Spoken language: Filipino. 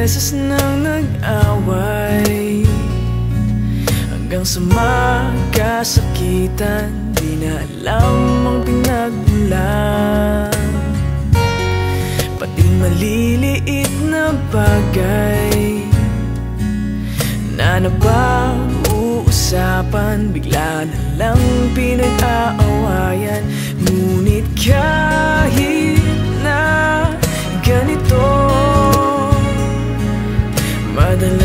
beses nang nag-away. Hanggang sa magkasakitan Di na alam ang pinagmulan Pati maliliit na bagay. Na napag-uusapan Bigla na lang pinag-aawayan